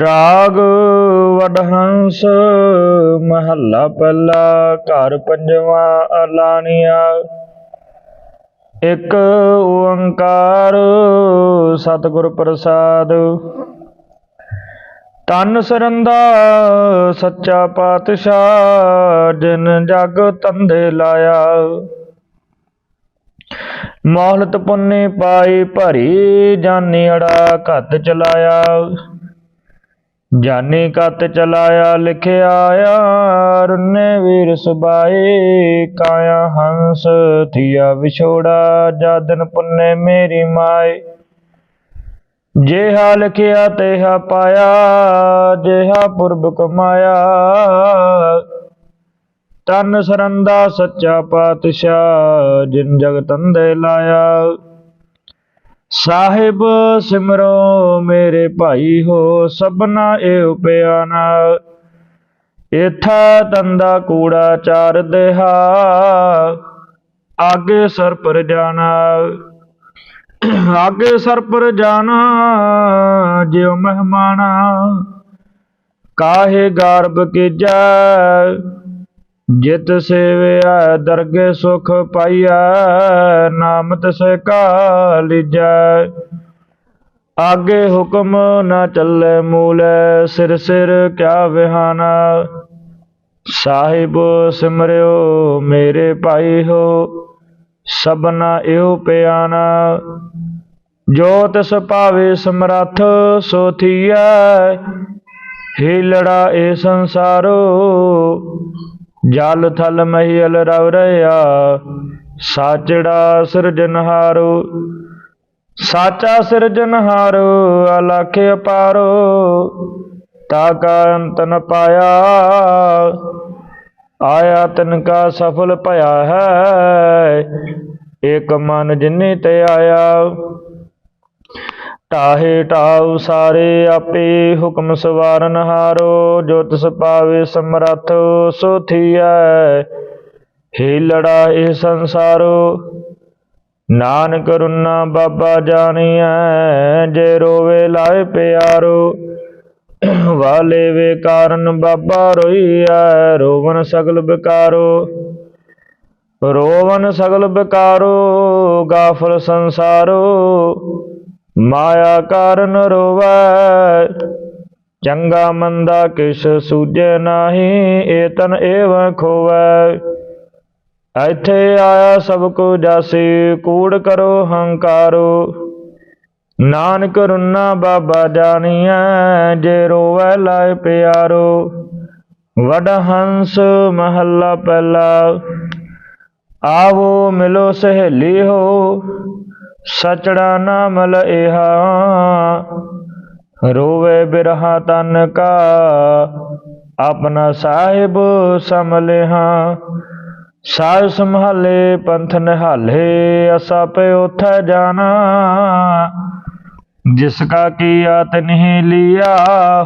ਰਾਗ ਵਡਹੰਸ ਮਹੱਲਾ ਪਹਿਲਾ, ਘਰ ਪੰਜਵਾਂ, ਅਲਾਣੀਆ। ਇੱਕ ਓੰਕਾਰ, ਸਤਿਗੁਰ ਪ੍ਰਸਾਦ। ਤਨ ਸਰੰਦਾ, ਸੱਚਾ ਪਾਤਸ਼ਾਹ, ਜਿਨ ਜਗ ਤੰਦੇ ਲਾਇਆ। ਮੌਲਤ ਪੁੰਨੇ ਪਾਈ ਭਰੀ, ਜਾਨੀ ਅੜਾ ਘੱਤ ਚਲਾਇਆ। ਜਾਨੀ ਕਤ ਚਲਾਇਆ, ਲਿਖਿਆ ਆਇਆ ਰੁੰਨੇ ਵੀਰ ਸੁਬਾਏ, ਕਾਇਆ ਹੰਸ ਥੀਆ ਵਿਛੋੜਾ, ਜਾਦਨ ਪੁੰਨੇ ਮੇਰੀ ਮਾਏ। ਜਿਹਾ ਲਿਖਿਆ, ਤੇਹਾ ਪਾਇਆ, ਜਿਹਾ ਪੁਰਬ ਕਮਾਇਆ। ਤਨ ਸਰੰਦਾ ਸੱਚਾ ਪਾਤਸ਼ਾਹ, ਜਿਨ ਜਗ ਦੇ ਲਾਇਆ। ਸਾਹਿਬ ਸਿਮਰੋ ਮੇਰੇ ਭਾਈ ਹੋ, ਸਭਨਾ ਏਉ ਪਿਆਨਾ ਇਥਾ ਤੰਦਾ ਕੂੜਾ ਚਾਰ ਦੇਹਾ, ਆਗੇ ਸਰ ਪਰ ਜਾਣਾ। ਆਗੇ ਸਰ ਪਰ ਜਾਣਾ, ਜਿਉ ਮਹਿਮਾਨਾ ਕਾਹੇ ਗਰਬ ਜਾ ਜਿਤ ਸੇਵਿਆ, ਦਰਗੇ ਸੁਖ ਪਾਈਐ ਨਾਮ ਤਿਸੈ ਕਾ ਲਿਜੈ ਆਗੇ ਹੁਕਮ ਨਾ ਚੱਲੇ ਮੂਲੇ, ਸਿਰ ਸਿਰ ਕਿਆ ਵਿਹਾਨਾ। ਸਾਹਿਬ ਸਿਮਰਿਓ, ਮੇਰੇ ਭਾਈ ਹੋ, ਸਭਨਾ ਇਹੋ ਪਿਆਨਾ। ਜੋ ਤਿਸ ਭਾਵੇ ਸਮਰੱਥ, ਸੋ ਥੀਐ। ਹੀਲੜਾ ਇਹ ਸੰਸਾਰੋ ਜਲ ਥਲ ਮਹੀਲ ਰਵ ਰਿਆ ਸਾਚੜਾ ਸਿਰਜਨਹਾਰੋ ਸਾਚਾ ਸਿਰਜਨਹਾਰੋ ਅਲਖ ਅਪਾਰੋ, ਤਾ ਕਾ ਅੰਤ ਨ ਪਾਇਆ, ਆਇਆ ਤਨ ਕਾ ਸਫਲ ਭਇਆ ਹੈ, ਏਕ ਮਨ ਜਿਨੇ ਤੇ ਆਇਆ। ਟਾਹੇ ਟਾਉ ਸਾਰੇ ਆਪੇ ਹੁਕਮ ਸਵਾਰਨ ਹਾਰੋ ਜੋ ਤਿਸ ਪਾਵੇ ਸਮਰੱਥ ਸੋ ਥੀਐ ਹੇ ਲੜਾ ਇਹ ਸੰਸਾਰੋ, ਨਾਨਕ ਰੁਨਾ ਬਾਬਾ ਜਾਣੀਐ, ਜੇ ਰੋਵੇ ਲਾਏ ਪਿਆਰੋ। ਵਾਲੇ ਵੇ ਕਾਰਨ ਬਾਬਾ ਰੋਈਐ, ਰੋਵਨ ਸਗਲ ਬਿਕਾਰੋ। ਰੋਵਨ ਸਗਲ ਬਿਕਾਰੋ, ਗਾਫਲ ਸੰਸਾਰੋ। ਮਾਇਆ ਕਾਰਨ ਰੋਵੈ, ਚੰਗਾ ਮੰਦਾ ਕਿਛ ਸੂਝੇ ਨਾਹੀ ਏ ਤਨ ਏਵ ਖੋਵੈ। ਇੱਥੇ ਆਇਆ ਸਭ ਕੋ ਜਾਸੀ, ਕੂੜ ਕਰੋ ਹੰਕਾਰੋ। ਨਾਨਕ ਰੁਨਾ ਬਾਬਾ ਜਾਣੀਐ ਜੇ ਰੋਵੈ ਲਾਇ ਪਿਆਰੋ। ਵਡ ਹੰਸ ਮਹੱਲਾ ਪਹਿਲਾ, ਆਵੋ ਮਿਲੋ ਸਹੇਲੀ ਹੋ ਸਚੜਾ ਨਾਮ ਲਏਹਾ। ਰੋਵੇ ਬਿਰਹਾ ਤਨ ਕਾ, ਆਪਣਾ ਸਾਹਿਬ ਸਮਲਿਹਾ ਸਾਜ ਸੰਭਾਲੇ ਪੰਥ ਨਹਾਲੇ, ਅਸਾ ਪੇ ਉਥੈ ਜਾਣਾ। ਜਿਸ ਕਾ ਆਤ ਤਨਹਿ ਲਿਆ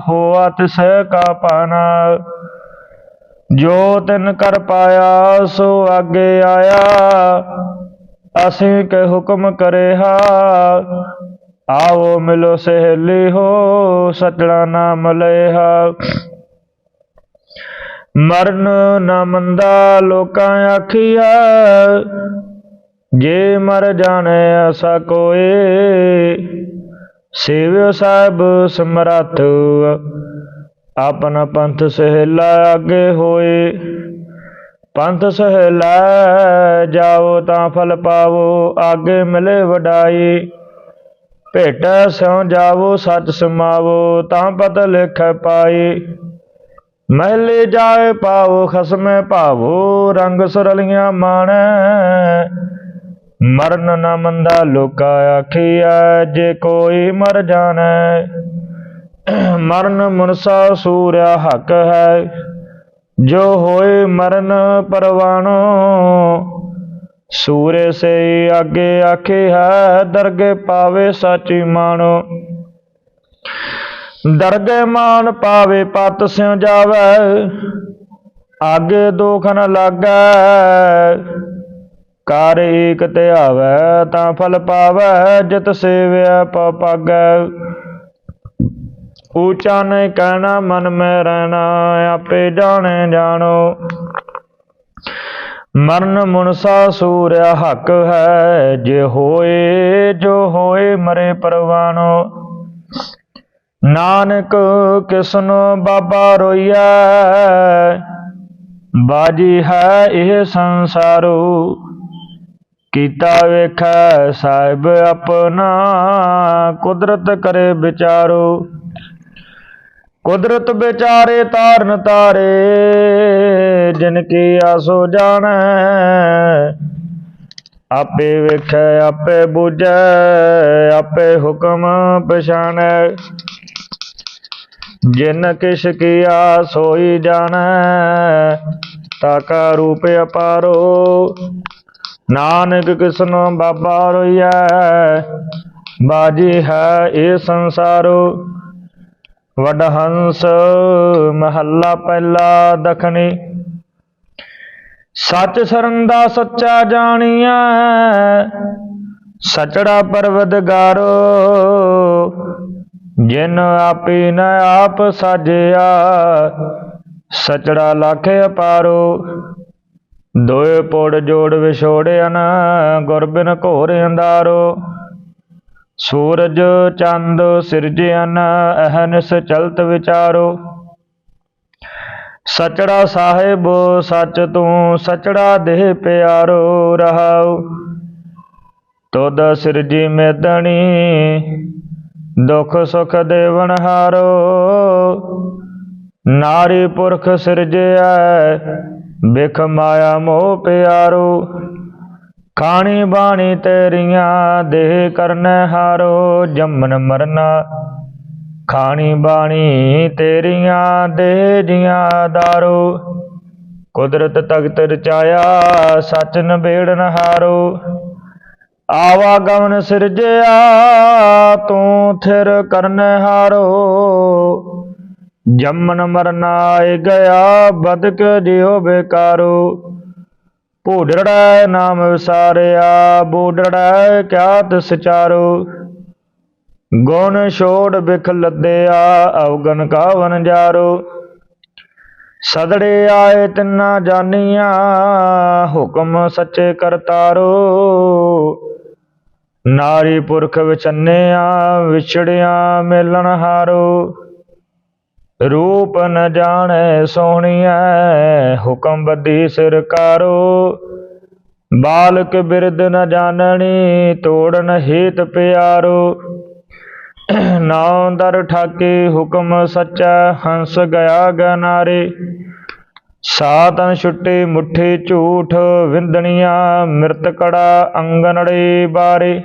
ਹੋਆ ਤਿਸ ਕਾ ਪਾਣਾ। ਜੋ ਤਿਨ ਕਰ ਪਾਇਆ, ਸੋ ਅੱਗੇ ਆਇਆ। ਅਸੀਂ ਕੇ ਹੁਕਮ ਕਰੇ ਹਾ ਆਓ ਮਿਲੋ ਸਹੇਲੀ ਹੋ ਸਚੜਾ ਨਾਮ ਲਏਹਾ ਮਰਨ ਨਾ ਮੰਦਾ ਲੋਕਾਂ ਆਖੀਆ ਜੇ ਮਰ ਜਾਣੇ ਅਸਾ ਕੋਏ, ਸੇਵਿਓ ਸਾਹਿਬ ਸਮਰੱਥ ਆਪਣਾ ਪੰਥ ਸਹਿਲਾ ਅੱਗੇ ਹੋਏ। ਪੰਥ ਸਹਿਲਾ ਜਾਓ ਤਾਂ ਫਲ ਪਾਵੋ, ਆਗੇ ਮਿਲੇ ਵਡਾਈ। ਭੇਟ ਸਿਉ ਜਾਵੋ, ਸੱਚ ਸਮਾਵੋ, ਤਾਂ ਪਤ ਲਿਖ ਪਾਈ। ਮਹਿਲੇ ਜਾਏ ਪਾਵੋ ਖਸਮੇ ਭਾਵੋ, ਰੰਗ ਸੁਰਲੀਆਂ ਮਾਣ। ਮਰਨ ਨਾ ਮੰਦਾ ਲੋਕਾ ਆਖੀਐ, ਜੇ ਕੋਈ ਮਰ ਜਾਣੈ। ਮਰਨ ਮਨਸਾ ਸੂਰਿਆ ਹੱਕ ਹੈ। ਜੋ ਹੋਏ ਮਰਨ ਪਰਵਾਣੋ, ਸੂਰੇ ਸੇ ਅੱਗੇ ਆਖੇ ਹੈ, ਦਰਗੇ ਪਾਵੇ ਸਾਚੀ ਮਾਣੋ। ਦਰਗੇ ਮਾਨ ਪਾਵੇ ਪਤ ਸਿਉ ਜਾਵੇ, ਆਗੇ ਦੁਖ ਨ ਲਾਗੈ, ਕਰ ਏਕ ਧਿਆਵੈ ਤਾਂ ਫਲ ਪਾਵੈ, ਜਿਤ ਸੇਵਿਆ ਪਉ ਪਾਗੈ। ਊਚਾ ਨਹੀਂ ਕਹਿਣਾ, ਮਨ ਮੈਂ ਰਹਿਣਾ, ਆਪੇ ਜਾਣੇ ਜਾਣੋ। ਮਰਨ ਮੁਨਸਾ ਸੂਰਿਆ ਹੱਕ ਹੈ, ਜੇ ਹੋਏ, ਜੋ ਹੋਏ ਮਰੇ ਪਰਵਾਨੋ। ਨਾਨਕ ਕਿਸਨੋ ਬਾਬਾ ਰੋਈਐ, ਬਾਜੀ ਹੈ ਇਹ ਸੰਸਾਰੂ। ਕੀਤਾ ਵੇਖੈ ਸਾਹਿਬ ਆਪਣਾ, ਕੁਦਰਤ ਕਰੇ ਵਿਚਾਰੋ। ਕੁਦਰਤ ਵਿਚਾਰੇ ਤਾਰਨ ਤਾਰੇ, ਜਿਨ ਕੀ ਆਸੋ ਜਾਣੈ, ਆਪੇ ਵੇਖੈ, ਆਪੇ ਬੁਝੈ, ਆਪੇ ਹੁਕਮ ਪਛਾਣੈ। ਜਿਨ ਕਿਛ ਕੀਆ ਸੋਈ ਜਾਣੈ ਤਾਕਾ ਰੂਪ ਅਪਾਰੋ। ਨਾਨਕ ਕਿਸਨੋ ਬਾਬਾ ਰੋਈਐ, ਬਾਜੀ ਹੈ ਇਹ ਸੰਸਾਰੋ। ਵਡਹੰਸ ਮਹੱਲਾ ਪਹਿਲਾ ਦਖਣੀ। ਸੱਚ ਸਰਨ ਦਾ ਸੱਚਾ ਜਾਣੀਐ, ਸਚੜਾ ਪਰਵਦਗਾਰੋ। ਜਿਨ ਆਪੀ ਨ ਆਪ ਸਾਜਿਆ, ਸਚੜਾ ਲੱਖ ਅਪਾਰੋ। ਦੋਏ ਪੋੜ ਜੋੜ ਵਿਛੋੜਿਆ ਨਾ, ਗੁਰਬਿਨ ਘੋਰ ਅੰਦਾਰੋ ਸੂਰਜ ਚੰਦ ਸਿਰਜਿਆ ਨ ਅਹਨਿਸ ਚਲਤ ਵਿਚਾਰੋ। ਸਚੜਾ ਸਾਹਿਬ, ਸਚ ਤੂੰ ਸਚੜਾ ਦੇਹ ਪਿਆਰੋ, ਰਹਾਉ। ਤੁਧ ਸਿਰਜੀ ਮੇਦਣੀ, ਦੁਖ ਸੁਖ ਦੇਵਨ ਹਾਰੋ। ਨਾਰੀ ਪੁਰਖ ਸਿਰਜਿਆ ਬਿਖ ਮਾਇਆ ਮੋਹ ਪਿਆਰੋ। ਖਾਣੀ ਬਾਣੀ ਤੇਰੀਆਂ ਦੇਹ ਕਰਨ ਹਾਰੋ, ਜੰਮਨ ਮਰਨਾ। ਖਾਣੀ ਬਾਣੀ ਤੇਰੀਆਂ ਦੇਹ ਜੀਆਂ ਦਾਰੋ। ਕੁਦਰਤ ਤਖਤ ਰਚਾਇਆ, ਸਚ ਨਬੇੜਨ ਹਾਰੋ। ਆਵਾ ਗਮਨ ਸਿਰਜਿਆ, ਤੂੰ ਥਿਰ ਕਰਨ ਹਾਰੋ। ਜੰਮਨ ਮਰਨਾ ਆਏ ਗਿਆ, ਬਦਕ ਜਿਉ ਬੇਕਾਰੋ। ਭੂਡੜਾ ਨਾਮ ਵਿਸਾਰਿਆ ਬੂਡੜਾ ਕਿਆ ਤਿਸ ਚਾਰੋ ਗੁਣ ਛੋੜ ਬਿਖ ਲੱਦਿਆ ਅਵਗਨ ਕਾਵਨ ਜਾਰੋ। ਸਦੜੇ ਆਏ ਤਿੰਨਾ ਜਾਨੀਆਂ, ਹੁਕਮ ਸੱਚੇ ਕਰਤਾਰੋ। ਨਾਰੀ ਪੁਰਖ ਵਿਚੰਨਿਆ ਵਿਛੜਿਆ ਮਿਲਣ ਹਾਰੋ। ਰੂਪ ਨ ਜਾਣੈ ਸੋਹਣੀਐ, ਹੁਕਮ ਬੱਧੀ ਸਰਕਾਰੋ ਬਾਲਕ ਬਿਰਦ ਨ ਜਾਣਣੀ ਤੋੜਨ ਹੇਤ ਪਿਆਰੋ। ਨਾਉ ਦਰ ਠਾਕੇ ਹੁਕਮ ਸੱਚਾ, ਹੰਸ ਗਿਆ ਗਨਾਰੇ ਸਾਤਨ ਛੁੱਟੇ ਮੁੱਠੇ ਝੂਠ, ਵਿੰਦਣੀਆਂ ਮਿਰਤ ਕੜਾ ਅੰਗਨੜੇ ਬਾਰੇ।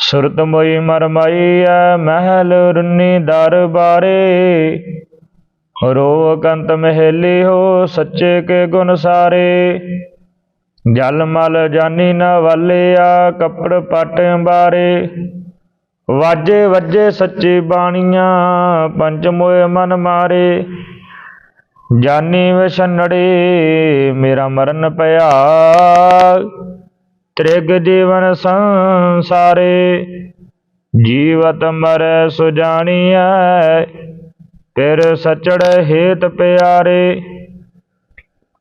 ਸੁਰਤ ਮੋਈ ਮਰਮਾਈ ਐ ਮਹਿਲ ਰੁੰਨੀ ਦਰ ਬਾਰੇ ਰੋ ਕੰਤ ਮਹਿਲੀ ਹੋ ਸੱਚੇ ਕੇ ਗੁਣ ਸਾਰੇ। ਜਲ ਮਲ ਜਾਨੀ ਨ ਵਾਲਿਆ ਕੱਪੜ ਪਟ ਬਾਰੇ ਵਾਜੇ ਵੱਜੇ ਸੱਚੀ ਬਾਣੀਆਂ ਪੰਜ ਮੋਏ ਮਨ ਮਾਰੇ। ਜਾਨੀ ਵਿਛਨੜੇ ਮੇਰਾ ਮਰਨ ਪਿਆ। ਤ੍ਰਿਗ ਜੀਵਨ ਸੰਸਾਰੇ, ਜੀਵਤ ਮਰੈ ਸੁਜਾਣੀਐ, ਫਿਰ ਸਚੜ ਹੇਤ ਪਿਆਰੇ।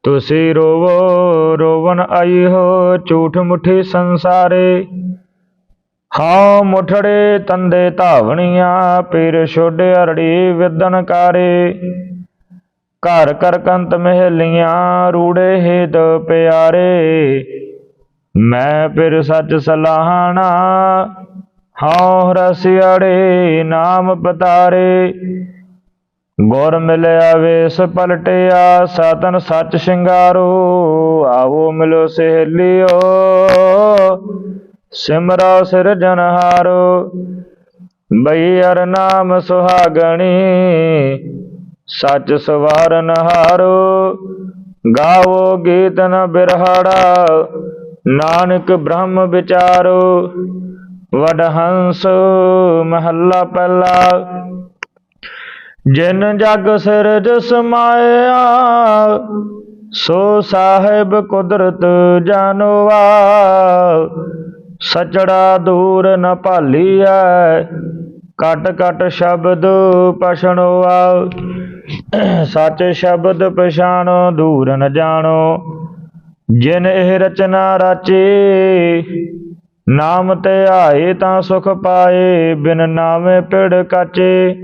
ਤੁਸੀਂ ਰੋਵੋ ਰੋਵਨ ਆਈ ਹੋ ਝੂਠ ਮੁਠੀ ਸੰਸਾਰੇ। ਹਾਂ ਮੁਠੜੇ ਤੰਦੇ ਧਾਵਣੀਆਂ, ਪੀਰ ਛੋਡੇ ਅਰੜੀ ਵਿਦਨਕਾਰੇ ਘਰ ਕਰ ਕੰਤ ਮਹਿਲੀਆਂ, ਰੂੜੇ ਹੇਤ ਪਿਆਰੇ। ਮੈਂ ਫਿਰ ਸੱਚ ਸਲਾਹਣਾ, ਹਉ ਰਸਿਆੜੇ ਨਾਮ ਪਤਾਰੇ। ਗੁਰ ਮਿਲਿਆ ਵੇਸ ਪਲਟਿਆ, ਸਤਨ ਸੱਚ ਸ਼ਿੰਗਾਰੋ ਆਵੋ ਮਿਲੋ ਸਹੇਲਿਓ। ਸਿਮਰਾ ਸਿਰਜਨਹਾਰੋ ਬਈ ਅਰ ਨਾਮ ਸੁਹਾਗਣੀ, ਸੱਚ ਸਵਾਰਨ ਹਾਰੋ। ਗਾਵੋ ਗੀਤ ਨ ਬਿਰਹਾੜਾ ਨਾਨਕ ਬ੍ਰਹਮ ਵਿਚਾਰੋ ਵਡਹੰਸ ਮਹੱਲਾ ਪਹਿਲਾ। ਜਿਨ ਜਗ ਸਿਰਜ ਸਮਾਇਆ, ਸੋ ਸਾਹਿਬ ਕੁਦਰਤ ਜਾਣਵਾ ਸਚੜਾ ਦੂਰ ਨ ਭਾਲੀਐ ਕਟ ਕਟ ਸ਼ਬਦ ਪਛਣੋਆ। ਸੱਚ ਸ਼ਬਦ ਪਛਾਣੋ, ਦੂਰ ਨ ਜਾਣੋ। ਜਿਨ ਇਹ ਰਚਨਾ ਰਾਚੀ, ਨਾਮ ਤੇ ਆਏ ਤਾਂ ਸੁਖ ਪਾਏ, ਬਿਨ ਨਾਮੇ ਪਿੜ ਕਾਚੇ।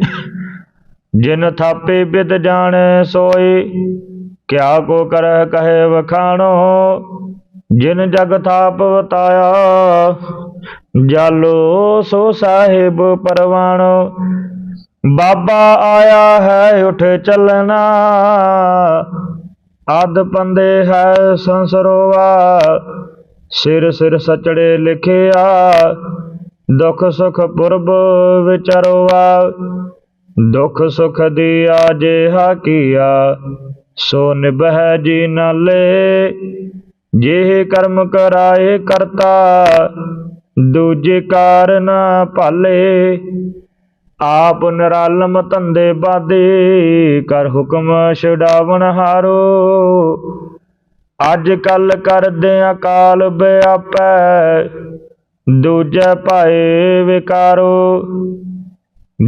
ਜਿਨ ਥਾਪੇ ਬਿਦ ਜਾਣੈ ਸੋਈ ਕਿਆ ਕੋ ਕਰਹਿ ਕਹੇ ਵਖਾਣੋ। ਜਿਨ ਜਗ ਥਾਪ ਵਤਾਇਆ, ਜਾਲੋ ਸੋ ਸਾਹਿਬ ਪਰਵਾਣੋ। ਬਾਬਾ ਆਇਆ ਹੈ, ਉਠ ਚੱਲਣਾ। ਅਦ ਪੰਦੇ ਹੈ ਸੰਸਰੋਵਾ, ਸਿਰ ਸਿਰ ਸਚੜੇ ਲਿਖਿਆ, ਦੁਖ ਸੁਖ ਪੁਰਬ ਵਿਚਰੋਆ, ਦੁਖ ਸੁਖ ਦੀਆ ਜਿਹਾ ਕੀਆ, ਸੋ ਨਿਭੈ ਜੀ ਨਾਲੇ ਜੇ ਕਰਮ ਕਰਾਏ ਕਰਤਾ, ਦੂਜੇ ਕਾਰ ਨਾ ਭਾਲੇ ਆਪ ਨਿਰਾਲਮ ਧੰਦੇ ਬਾਦੇ ਕਰ ਹੁਕਮ ਛਡਾਵਣ ਹਾਰੋ। ਅੱਜ ਕੱਲ ਕਰਦੇ ਅਕਾਲ ਬਿਆਪੈ, ਦੂਜੇ ਭਾਏ ਵਿਕਾਰੋ।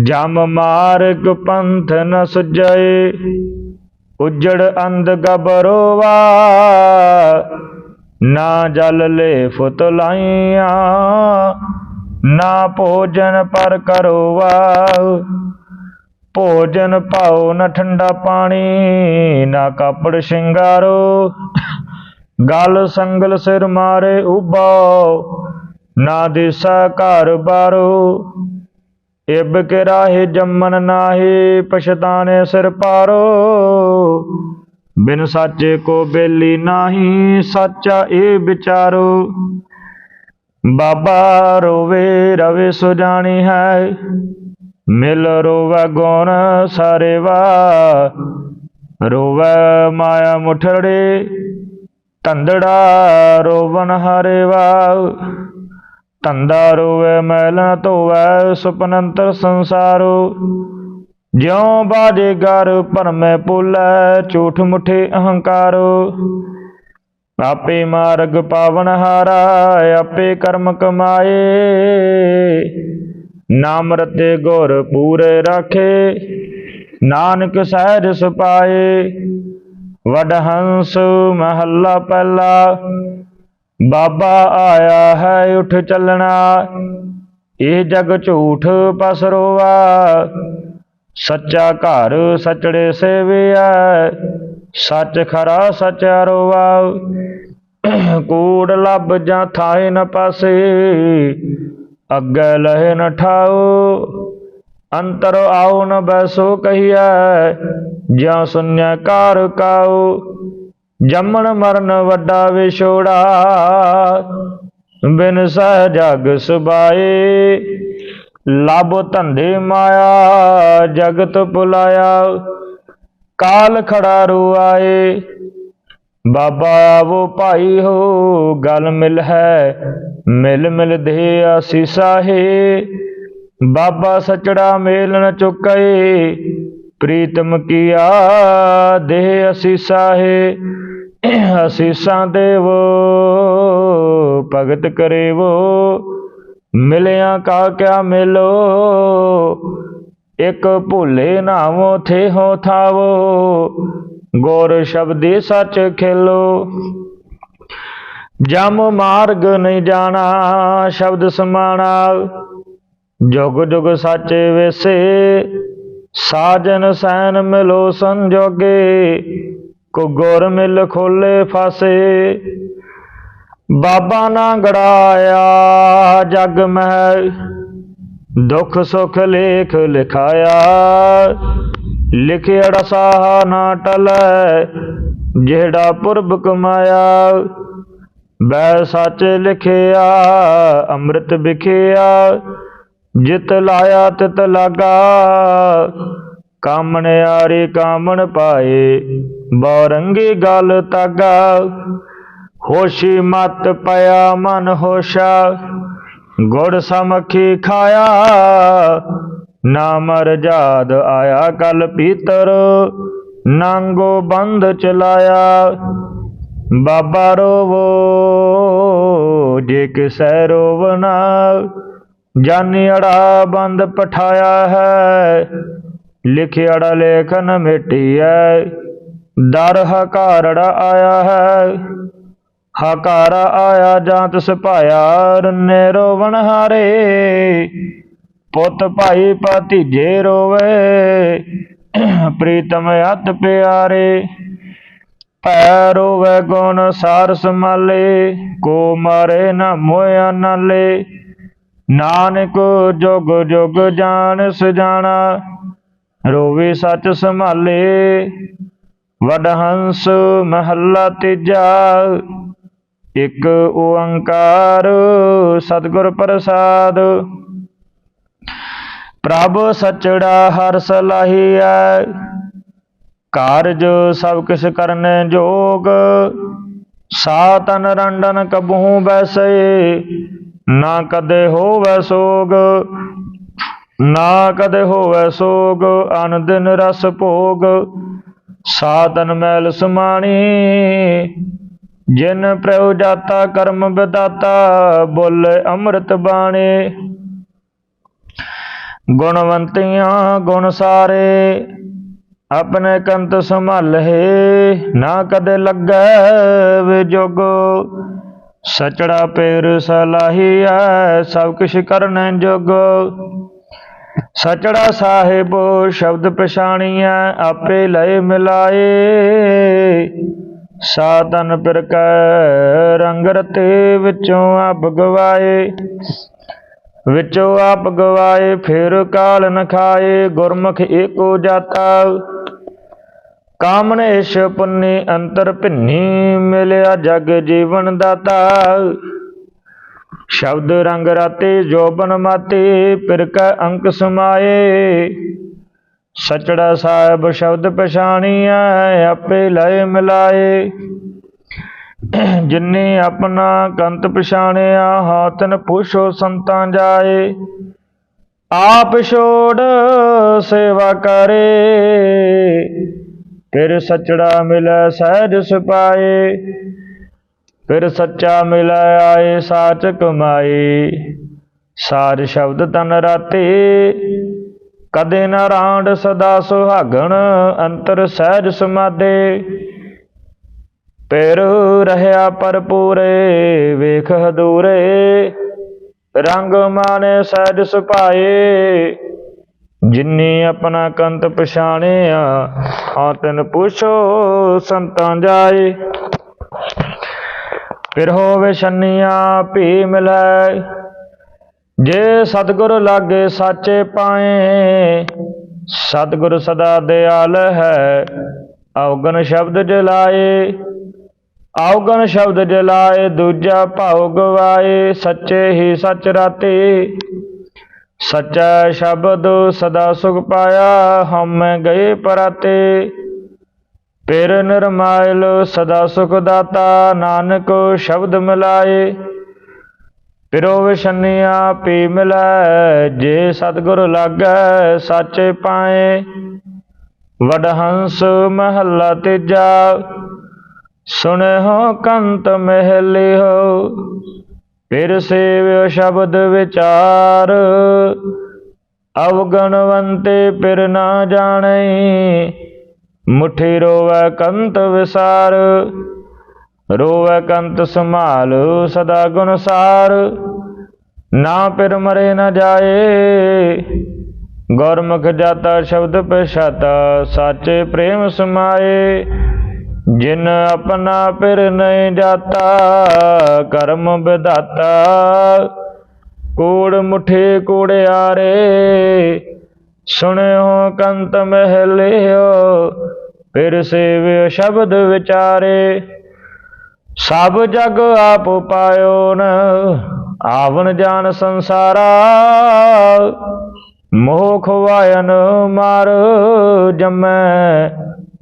ਜਮ ਮਾਰਗ ਪੰਥ ਨ ਸੁਜਏ ਉਜੜ ਅੰਧ ਗਬਰੋਵਾ ਨਾ ਜਲ ਲੈ ਫੁਤ ਲਾਈਆਂ ਨਾ ਭੋਜਨ ਪਰ ਕਰੋਵਾ ਭੋਜਨ ਪਾਓ ਨਾ ਠੰਡਾ ਪਾਣੀ, ਨਾ ਕਾਪੜ ਸ਼ਿੰਗਾਰੋ। ਗਲ ਸੰਗਲ ਸਿਰ ਮਾਰੇ ਉਬਾਓ, ਨਾ ਦਿਸਾ ਘਰ ਬਾਰੋ। ਇਬ ਕੇ ਰਾਹੇ ਜੰਮਨ ਨਾਹੀ ਪਛਤਾਨੇ ਸਿਰ ਪਾਰੋ। ਬਿਨ ਸਾਚੇ ਕੋ ਬੇਲੀ ਨਾਹੀ, ਸਾਚਾ ਇਹ ਵਿਚਾਰੋ। ਬਾਬਾ ਰੋਵੇ, ਰਵੇ ਸੋ ਜਾਣੀ ਹੈ। ਮਿਲ ਰੋਵੇ ਗੁਣ ਸਾਰੇ ਵਾ। ਰੋਵੇ ਮਾਇਆ ਮੁਠੜੇ, ਧੰਦੜਾ ਰੋਵਨ ਹਾਰੇ ਵਾ। ਧੰਦਾ ਰੋਵੇ ਮੈਲਾਂ ਧੋਵੈ, ਸੁਪਨੰਤਰ ਸੰਸਾਰੋ। ਜਿਉ ਬਾਜੇ ਗਰ ਭਰਮੈ ਪੋਲੈ, ਝੂਠ ਮੁਠੇ ਅਹੰਕਾਰੋ। ਆਪੇ ਮਾਰਗ ਪਾਵਨ ਹਾਰਾ, ਆਪੇ ਕਰਮ ਕਮਾਏ। ਨਾਮ ਰਤੇ ਗੁਰ ਪੂਰੇ ਰਾਖੇ, ਨਾਨਕ ਸਹਿਜ ਸੁਪਾਏ। ਵਡ ਹੰਸ ਮਹੱਲਾ ਪਹਿਲਾ, ਬਾਬਾ ਆਇਆ ਹੈ ਉਠ ਚੱਲਣਾ। ਇਹ ਜਗ ਝੂਠ ਪਸਰੋਆ ਸੱਚਾ ਘਰ ਸਚੜੇ ਸੇਵਿਆ। ਸੱਚ ਖਰਾ ਸਚਾਰੋਆ ਕੂੜ ਲੱਭ ਜਾਂ ਥਾਏ ਨ ਪਾਸੇ, ਅੱਗੇ ਲਹਿ ਨ ਠਾਓ। ਅੰਤਰ ਆਉ ਨ ਬੈਸੋ ਕਹੀਐ, ਜਾਂ ਸੁਨਿਆ ਕਾਰ ਕਾਉ ਜੰਮਣ ਮਰਨ ਵੱਡਾ ਵਿਛੋੜਾ ਬਿਨ ਸਹਿ ਜਗ ਸੁਬਾਏ ਲਾਭੋ ਧੰਦੇ ਮਾਇਆ, ਜਗਤ ਭੁਲਾਇਆ। ਕਾਲ ਖੜਾ ਰੂ ਆਏ। ਬਾਬਾ ਆਵੋ ਭਾਈ ਹੋ, ਗਲ ਮਿਲ ਹੈ, ਮਿਲ ਮਿਲ ਦੇ ਆਸੀਸਾ ਹੈ ਬਾਬਾ ਸਚੜਾ ਮੇਲ ਨ ਚੁਕਏ, ਪ੍ਰੀਤਮ ਕੀਆ ਦੇਹ ਅਸੀਸਾ ਹੈ ਅਸੀਸਾਂ ਦੇਵੋ, ਭਗਤ ਕरेवो ਮਿਲਿਆ ਕਾ ਕਿਆ ਮਿਲੋ। ਇਕ ਭੁੱਲੇ ਨਾਵੋ ਥੇ ਹੋ ਥਾਵੋ, ਗੁਰ ਸ਼ਬਦੀ ਸੱਚ ਖੇਲੋ। ਜਮ ਮਾਰਗ ਨਹੀਂ ਜਾਣਾ, ਸ਼ਬਦ ਸਮਾਣਾ। ਜੁਗ ਜੁਗ ਸੱਚ ਵੇਸੇ, ਸਾਜਨ ਸੈਨ ਮਿਲੋ ਸੰਜੋਗੇ, ਕੋ ਗੁਰ ਮਿਲ ਖੋਲੇ ਫਾਸੇ। ਬਾਬਾ ਨਾ ਗੜਾਇਆ ਜਗ ਮਹਿ ਦੁੱਖ ਸੁਖ ਲੇਖ ਲਿਖਾਇਆ। ਲਿਖਿਆ ਸਾਹ ਨਾ ਟਲੈ, ਜਿਹੜਾ ਪੁਰਬ ਕਮਾਇਆ। ਬੈ ਸੱਚ ਲਿਖਿਆ, ਅੰਮ੍ਰਿਤ ਵਿਖਿਆ, ਜਿਤ ਲਾਇਆ ਤਿਤ ਲਾਗਾ। ਕਾਮਣ ਆਰੇ ਕਾਮਣ ਪਾਏ, ਬੌਰੰਗੀ ਗਲ ਤਾਗਾ। ਹੋਸ਼ੀ ਮਤ ਪਿਆ ਮਨ ਹੋਸ਼ਾ ਗੁੜ ਸਮਖੀ ਖਾਇਆ, ਨਾ ਮਰ ਜਾਦ ਆਇਆ ਕਲ ਪੀਤਰ, ਨਾਂਗੋ ਬੰਦ ਚਲਾਇਆ। ਬਾਬਾ ਰੋਵੋ, ਜੇ ਕਿਸੈ ਰੋਵਨਾ ਜਾਨੀ ਅੜਾ ਬੰਦ ਪਠਾਇਆ ਹੈ। ਲਿਖਿਆੜਾ ਲੇਖਨ ਮਿਟਿਐ ਦਰ ਹਕਾਰੜਾ ਆਇਆ ਹੈ। ਹਕਾਰਾ ਆਇਆ ਜਾਂ ਤਿਸ ਭਾਇਆ, ਰੰਨੇ ਰੋਵਣ ਹਾਰੇ। ਪੁੱਤ ਭਾਈ ਭਤੀਜੇ ਰੋਵੇ, ਪ੍ਰੀਤਮ ਅਤ ਪਿਆਰੇ। ਭੈ ਰੋਵੇ ਗੁਣ ਸਾਰ ਸਮਾਲੇ ਕੋ ਮਾਰੇ ਨਾ ਮੋਇਆ ਨਾਲੇ। ਨਾਨਕ ਜੁਗ ਜੁਗ ਜਾਣ ਸਜਾਣਾ, ਰੋਵੇ ਸੱਚ ਸੰਭਾਲੇ। ਵਡ ਹੰਸ ਮਹੱਲਾ ਤੀਜਾ ਇਕ ਓੰਕਾਰ ਸਤਿਗੁਰ ਪ੍ਰਸਾਦ। ਪ੍ਰਭ ਸਚੜਾ ਹਰ ਸਲਾਹੀਐ ਕਾਰਜ ਸਭ ਕਿਸ ਕਰਨੇ ਜੋਗ। ਸਾਤਨ ਰੰਡਨ ਕਬਹੂ ਬੈਸੇ ਨਾ ਕਦੇ ਹੋਵੈ ਸੋਗ। ਨਾ ਕਦੇ ਹੋਵੈ ਸੋਗ, ਅਨ ਦਿਨ ਰਸ ਭੋਗ। ਸਾਤਨ ਮੈਲ ਸਮਾਣੀ ਜਿਨ ਪ੍ਰਉ ਜਾਤਾ, ਕਰਮ ਵਿਦਾਤਾ, ਬੋਲੇ ਅੰਮ੍ਰਿਤ ਬਾਣੀ। ਗੁਣਵੰਤਿਆਂ, ਗੁਣ ਸਾਰੇ, ਆਪਣੇ ਕੰਤ ਸੰਭਾਲੇ, ਨਾ ਕਦੇ ਲੱਗੈ ਵਿਜੋਗ ਸਚੜਾ ਪੇਰ ਸਲਾਹੀਐ, ਸਭ ਕਿਛ ਕਰਨ ਜੋਗ। ਸਚੜਾ ਸਾਹਿਬ, ਸ਼ਬਦ ਪਛਾਣੀਐ, ਆਪੇ ਲਏ ਮਿਲਾਏ। ਸਾਧਨ ਪਿਰ ਕੈ ਰੰਗ ਰਤੇ ਵਿੱਚੋਂ ਆਪ ਗਵਾਏ। ਵਿੱਚੋਂ ਆਪ ਗਵਾਏ, ਫਿਰ ਕਾਲ ਨ ਖਾਏ, ਗੁਰਮੁਖ ਏਕੋ ਜਾਤਾ। ਕਾਮਨੇਸ਼ ਪੁੰਨੀ ਅੰਤਰ ਭਿੰਨੀ, ਮਿਲਿਆ ਜਗ ਜੀਵਨ ਦਾਤਾ। ਸ਼ਬਦ ਰੰਗ ਰਾਤੇ, ਜੋਬਨ ਮਾਤੇ, ਪਿਰ ਕੈ ਅੰਕ ਸਮਾਏ। ਸਚੜਾ ਸਾਹਿਬ ਸ਼ਬਦ ਪਛਾਣੀਐ, ਆਪੇ ਲਏ ਮਿਲਾਏ। ਜਿਨੇ ਆਪਣਾ ਕੰਤ ਪਛਾਣਿਆ, ਹਾਤਨ ਪੁਛੋ ਸੰਤਾਂ ਜਾਏ। ਆਪ ਛੋੜ ਸੇਵਾ ਕਰੇ, ਫਿਰ ਸਚੜਾ ਮਿਲੈ ਸਹਿਜ ਸੁਪਾਏ। ਫਿਰ ਸੱਚਾ ਮਿਲੈ ਆਏ ਸਾਚ ਕਮਾਈ ਸਾਰ ਸ਼ਬਦ ਤਨ ਰਾਤੇ ਕਦੇ ਨਾ ਰਾਂਡ ਸਦਾ ਸੁਹਾਗਣ ਅੰਤਰ ਸਹਿਜ ਸਮਾਦੇ। ਪਿਰ ਰਹਿਆ ਪਰਪੂਰੇ ਵੇਖ ਹਦੂਰੇ। ਰੰਗ ਮਾਨੇ ਸਹਿਜ ਸੁਭਾਏ, ਜਿਨੀ ਆਪਣਾ ਕੰਤ ਪਛਾਣਿਆ ਆਤਨ ਪੁੱਛੋ ਸੰਤਾਂ ਜਾਏ। ਫਿਰ ਹੋਵੇ ਛੰਨੀਆਂ ਭੀ ਮਿਲੈ ਜੇ ਸਤਿਗੁਰ ਲਾਗੇ ਸਾਚੇ ਪਾਏ, ਸਤਿਗੁਰ ਸਦਾ ਦਿਆਲ ਹੈ। ਔਗਣ ਸ਼ਬਦ ਜਲਾਏ, ਔਗਣ ਸ਼ਬਦ ਜਲਾਏ, ਦੂਜਾ ਭਾਉ ਗਵਾਏ, ਸੱਚੇ ਹੀ ਸੱਚ ਰਾਤੇ। ਸੱਚਾ ਸ਼ਬਦ ਸਦਾ ਸੁਖ ਪਾਇਆ, ਹਮ ਗਏ ਪਰਤੇ। ਪਿਰ ਨਿਰਮਾਇਲ ਸਦਾ ਸੁਖ ਦਾਤਾ, ਨਾਨਕ ਸ਼ਬਦ ਮਿਲਾਏ। ਪਿਰੋ ਵਿਸ਼ਨੀਆਂ ਪੀ ਮਿਲੈ ਜੇ ਸਤਿਗੁਰ ਲਾਗੈ ਸਾਚੇ ਪਾਏ। ਵਡਹੰਸ ਮਹੱਲਾ ਤੀਜਾ, ਸੁਣਿਓ ਕੰਤ ਮਹਿਲਿਓ ਫਿਰ ਸੇਵਿਓ ਸ਼ਬਦ ਵਿਚਾਰ, ਅਵਗਣਵੰਤੇ ਪਿਰ ਨਾ ਜਾਣੈ। ਮੁਠੀ ਰੋਵੈ ਕੰਤ ਵਿਸਾਰ ਰੋਵੈ ਕੰਤ ਸੰਭਾਲ, ਸਦਾ ਗੁਣ ਸਾਰ। ਨਾ ਪਿਰ ਮਰੇ ਨਾ ਜਾਏ। ਗੁਰਮੁਖ ਜਾਤਾ, ਸ਼ਬਦ ਪਛਾਤਾ, ਸਾਚੇ ਪ੍ਰੇਮ ਸਮਾਏ। ਜਿਨ ਆਪਣਾ ਪਿਰ ਨਹੀਂ ਜਾਤਾ, ਕਰਮ ਵਿਧਾਤਾ। ਕੋੜ ਮੁਠੇ ਕੋੜਿਆਰੇ ਸੁਣਿਓ ਕੰਤ ਮਹਿਲਿਓ, ਫਿਰ ਸੇਵਿਓ ਸ਼ਬਦ ਵਿਚਾਰੇ। ਸਭ ਜਗ ਆਪ ਪਾਇਓ ਨ ਆਵਨ ਜਾਣ ਸੰਸਾਰਾ। ਮੋਹ ਖਵਾਇਨ ਮਾਰ ਜਮੈ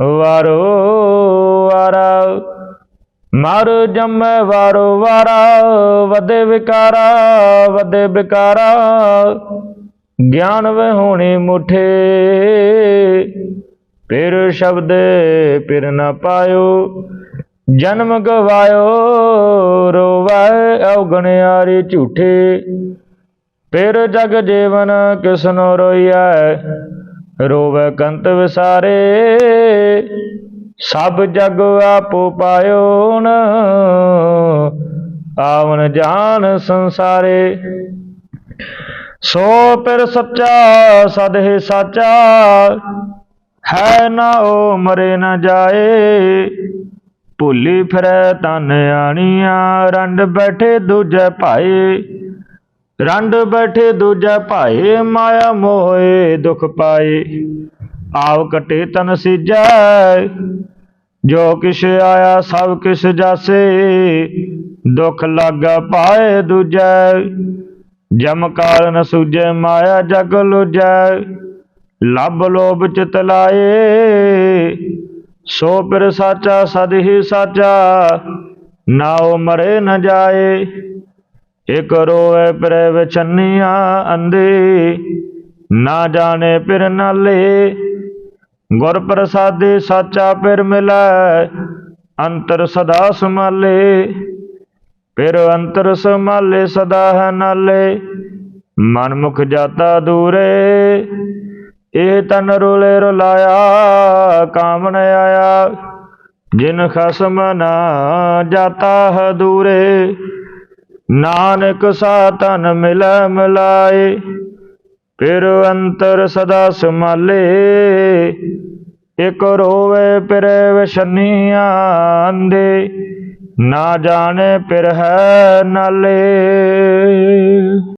ਵਾਰੋ ਵਾਰਾ। ਮਰ ਜਮੈ ਵਾਰੋ ਵਾਰਾ ਵਦੇ ਵਿਕਾਰਾ ਵਦੇ ਵਿਕਾਰਾ। ਗਿਆਨ ਵਹਿ ਹੋਣੀ ਮੁਠੇ, ਫਿਰ ਸ਼ਬਦ ਫਿਰ ਨਾ ਪਾਇਓ। ਜਨਮ ਗਵਾਇਓ, ਰੋਵੈ ਔਗਣਿਆਰੇ ਝੂਠੇ। ਫਿਰ ਜਗ ਜੀਵਨ ਕਿਸਨੋ ਰੋਈਐ, ਰੋਵੇ ਕੰਤ ਵਿਸਾਰੇ। ਸਭ ਜਗ ਆਪੋ ਪਾਇਓਨ ਆਵਨ ਜਾਨ ਸੰਸਾਰੇ। ਸੋ ਪਿਰ ਸੱਚਾ, ਸਦ ਹੀ ਸਾਚਾ, ਹੈ ਨਾ ਉਹ ਮਰੇ ਨਾ ਜਾਏ। ਭੁੱਲੀ ਫਿਰੈ ਤਨ ਆਣੀਆਂ, ਰੰਡ ਬੈਠੇ ਦੂਜੇ ਭਾਏ। ਰੰਡ ਬੈਠੇ ਦੂਜੇ ਭਾਏ, ਮਾਇਆ ਮੋਏ ਦੁਖ ਪਾਏ। ਆਵ ਕਟੇ ਤਨ ਸਿਜੈ, ਜੋ ਕਿਛ ਆਇਆ ਸਭ ਕਿਛ ਜਾਸੇ। ਦੁਖ ਲਾਗਾ ਪਾਏ ਦੂਜੈ, ਜਮ ਕਾਰਨ ਨ ਮਾਇਆ ਜਗ ਲੁਜੈ। ਲੱਭ ਲੋਭ ਚਿਤ ਲਾਏ। ਸੋ ਪਿਰ ਸਾਚਾ ਸਦ ਹੀ ਸਾਚਾ ਨਾਉ ਮਰੇ ਨ ਜਾਏ। ਇਕ ਰੋਏ ਪਿਰੇ ਵਿਚੰਨੀਆਂ ਅੰਦੇ ਨਾ ਜਾਣੇ ਪਿਰ ਨਾਲੇ। ਗੁਰ ਪ੍ਰਸਾਦੇ ਸਾਚਾ ਪਿਰ ਮਿਲੈ, ਅੰਤਰ ਸਦਾ ਸਮਾਲੇ ਫਿਰ ਅੰਤਰ ਸਮਾਲੇ ਸਦਾ ਹੈ ਨਾਲੇ ਮਨ ਮੁਖ ਜਾਤਾ ਦੂਰੇ। ਇਹ ਤਨ ਰੋਲੇ ਰੁਲਾਇਆ, ਕਾਮਣ ਆਇਆ। ਜਿਨ ਖਸਮ ਨਾ ਜਾਤਾ ਹੈ ਦੂਰੇ, ਨਾਨਕ ਸਾ ਤਨ ਮਿਲੈ ਮਿਲਾਏ। ਫਿਰ ਅੰਤਰ ਸਦਾ ਸਮਾਲੇ ਇਕ ਰੋਵੇ ਪਿਰ ਵਿਸ਼ਨੀਆਂ ਦੇ ਨਾ ਜਾਣੇ ਪਿਰ ਹੈ ਨਾਲੇ।